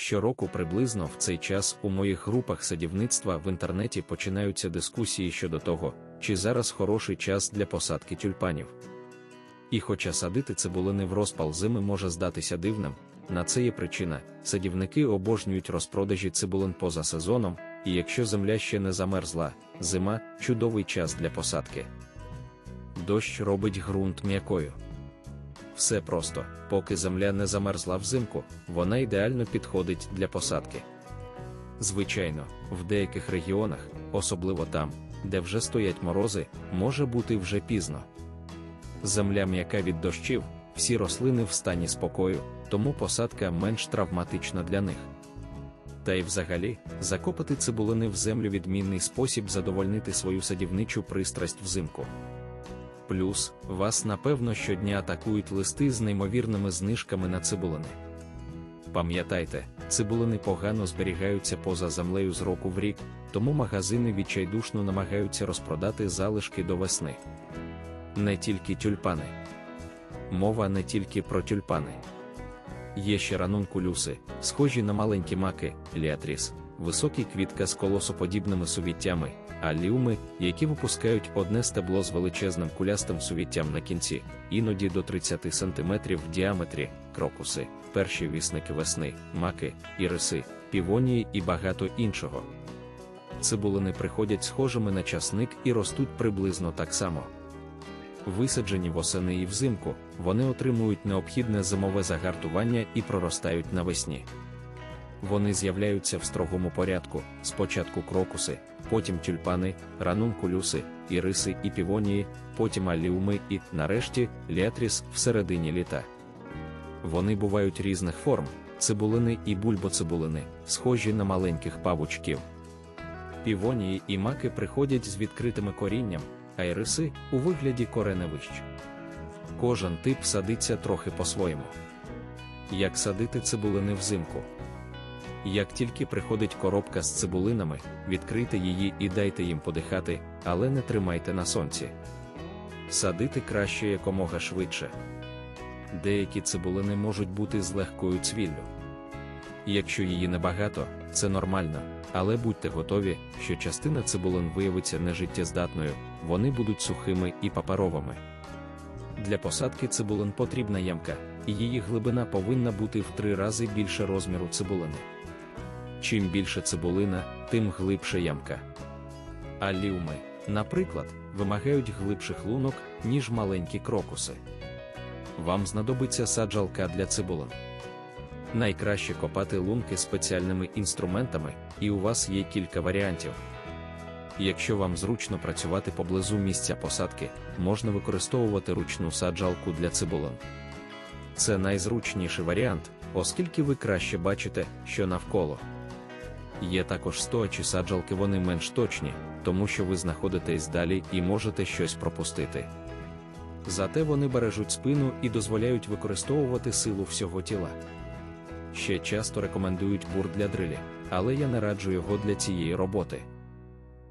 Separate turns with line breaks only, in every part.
Щороку приблизно в цей час у моїх групах садівництва в інтернеті починаються дискусії щодо того, чи зараз хороший час для посадки тюльпанів. І хоча садити цибулини в розпал зими може здатися дивним, на це є причина: садівники обожнюють розпродажі цибулин поза сезоном, і якщо земля ще не замерзла, зима чудовий час для посадки. Дощ робить ґрунт м'якою. Все просто, поки земля не замерзла взимку, вона ідеально підходить для посадки. Звичайно, в деяких регіонах, особливо там, де вже стоять морози, може бути вже пізно. Земля м'яка від дощів, всі рослини в стані спокою, тому посадка менш травматична для них. Та й взагалі, закопати цибулини в землю відмінний спосіб задовольнити свою садівничу пристрасть взимку. Плюс, вас напевно щодня атакують листи з неймовірними знижками на цибулини. Пам'ятайте, цибулини погано зберігаються поза землею з року в рік, тому магазини відчайдушно намагаються розпродати залишки до весни. Не тільки тюльпани. Мова не тільки про тюльпани. Є ще ранункулюси, схожі на маленькі маки, ліатріс, високі квітка з колосоподібними сувіттями, аліуми, які випускають одне стебло з величезним кулястим сувіттям на кінці, іноді до 30 см в діаметрі, крокуси, перші вісники весни, маки, іриси, півонії і багато іншого. Цибулини приходять схожими на часник і ростуть приблизно так само. Висаджені восени і взимку, вони отримують необхідне зимове загартування і проростають навесні. Вони з'являються в строгому порядку: спочатку крокуси, потім тюльпани, ранункулюси, іриси і півонії, потім аліуми і, нарешті, ліатріс в середині літа. Вони бувають різних форм, цибулини і бульбоцибулини, схожі на маленьких павучків. Півонії і маки приходять з відкритими корінням, а іриси у вигляді кореневищ. Кожен тип садиться трохи по-своєму. Як садити цибулини взимку? Як тільки приходить коробка з цибулинами, відкрийте її і дайте їм подихати, але не тримайте на сонці. Садити краще якомога швидше. Деякі цибулини можуть бути з легкою цвіллю. Якщо її небагато, це нормально, але будьте готові, що частина цибулин виявиться нежиттєздатною, вони будуть сухими і паперовими. Для посадки цибулин потрібна ямка, і її глибина повинна бути в три рази більше розміру цибулини. Чим більше цибулина, тим глибше ямка. Аліуми, наприклад, вимагають глибших лунок, ніж маленькі крокуси. Вам знадобиться саджалка для цибулин. Найкраще копати лунки спеціальними інструментами, і у вас є кілька варіантів. Якщо вам зручно працювати поблизу місця посадки, можна використовувати ручну саджалку для цибулин. Це найзручніший варіант, оскільки ви краще бачите, що навколо. Є також стоячі саджалки, вони менш точні, тому що ви знаходитесь далі і можете щось пропустити. Зате вони бережуть спину і дозволяють використовувати силу всього тіла. Ще часто рекомендують бур для дрилі, але я не раджу його для цієї роботи.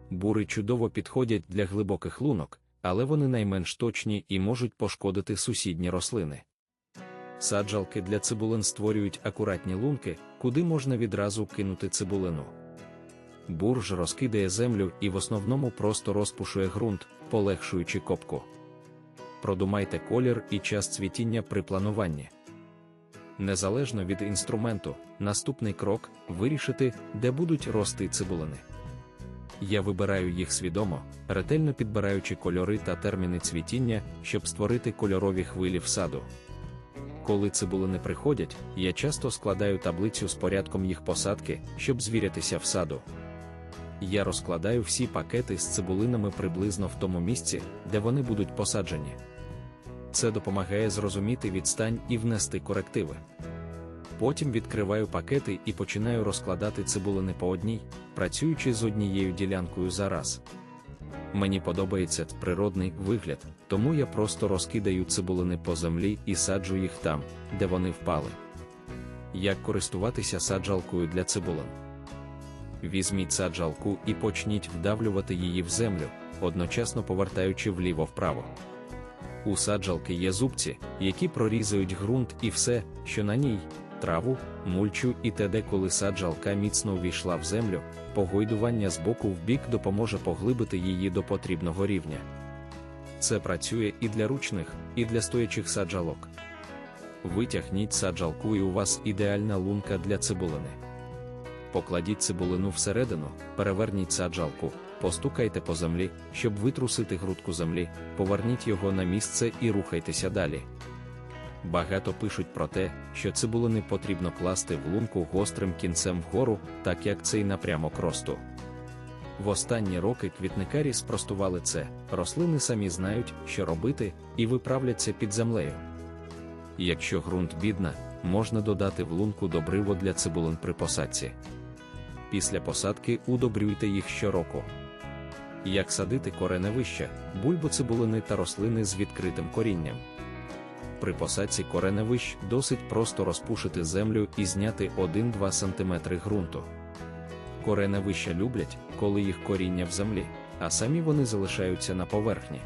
Бури чудово підходять для глибоких лунок, але вони найменш точні і можуть пошкодити сусідні рослини. Саджалки для цибулин створюють акуратні лунки, куди можна відразу кинути цибулину. Бурж розкидає землю і в основному просто розпушує ґрунт, полегшуючи копку. Продумайте колір і час цвітіння при плануванні. Незалежно від інструменту, наступний крок вирішити, де будуть рости цибулини. Я вибираю їх свідомо, ретельно підбираючи кольори та терміни цвітіння, щоб створити кольорові хвилі в саду. Коли цибулини приходять, я часто складаю таблицю з порядком їх посадки, щоб звірятися в саду. Я розкладаю всі пакети з цибулинами приблизно в тому місці, де вони будуть посаджені. Це допомагає зрозуміти відстань і внести корективи. Потім відкриваю пакети і починаю розкладати цибулини по одній, працюючи з однією ділянкою за раз. Мені подобається природний вигляд, тому я просто розкидаю цибулини по землі і саджу їх там, де вони впали. Як користуватися саджалкою для цибулин? Візьміть саджалку і почніть вдавлювати її в землю, одночасно повертаючи вліво-вправо. У саджалки є зубці, які прорізають ґрунт і все, що на ній, траву, мульчу і т.д. коли саджалка міцно увійшла в землю, погойдування з боку в бік допоможе поглибити її до потрібного рівня. Це працює і для ручних, і для стоячих саджалок. Витягніть саджалку і у вас ідеальна лунка для цибулини. Покладіть цибулину всередину, переверніть саджалку, постукайте по землі, щоб витрусити грудку землі, поверніть його на місце і рухайтеся далі. Багато пишуть про те, що цибулини потрібно класти в лунку гострим кінцем вгору, так як цей напрямок росту. В останні роки квітникарі спростували це, рослини самі знають, що робити, і виправляться під землею. Якщо ґрунт бідна, можна додати в лунку добриво для цибулин при посадці. Після посадки удобрюйте їх щороку. Як садити кореневища, бульбоцибулини та рослини з відкритим корінням. При посадці кореневищ досить просто розпушити землю і зняти 1-2 см ґрунту. Кореневища люблять, коли їх коріння в землі, а самі вони залишаються на поверхні.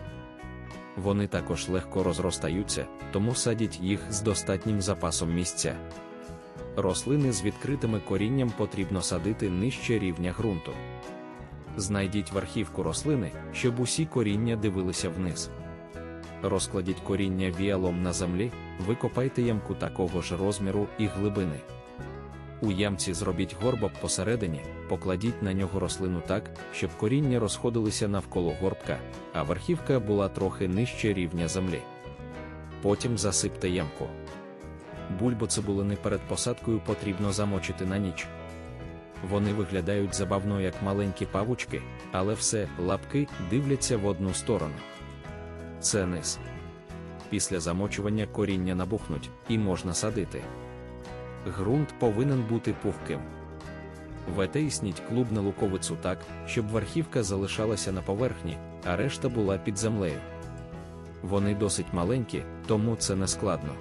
Вони також легко розростаються, тому садіть їх з достатнім запасом місця. Рослини з відкритими корінням потрібно садити нижче рівня ґрунту. Знайдіть верхівку рослини, щоб усі коріння дивилися вниз. Розкладіть коріння віалом на землі, викопайте ямку такого ж розміру і глибини. У ямці зробіть горбок посередині, покладіть на нього рослину так, щоб коріння розходилися навколо горбка, а верхівка була трохи нижче рівня землі. Потім засипте ямку. Бульбоцибулини перед посадкою потрібно замочити на ніч. Вони виглядають забавно як маленькі павучки, але все лапки дивляться в одну сторону. Це низ. Після замочування коріння набухнуть і можна садити. Грунт повинен бути пухким. Ветейсніть клубну луковицю так, щоб верхівка залишалася на поверхні, а решта була під землею. Вони досить маленькі, тому це не складно.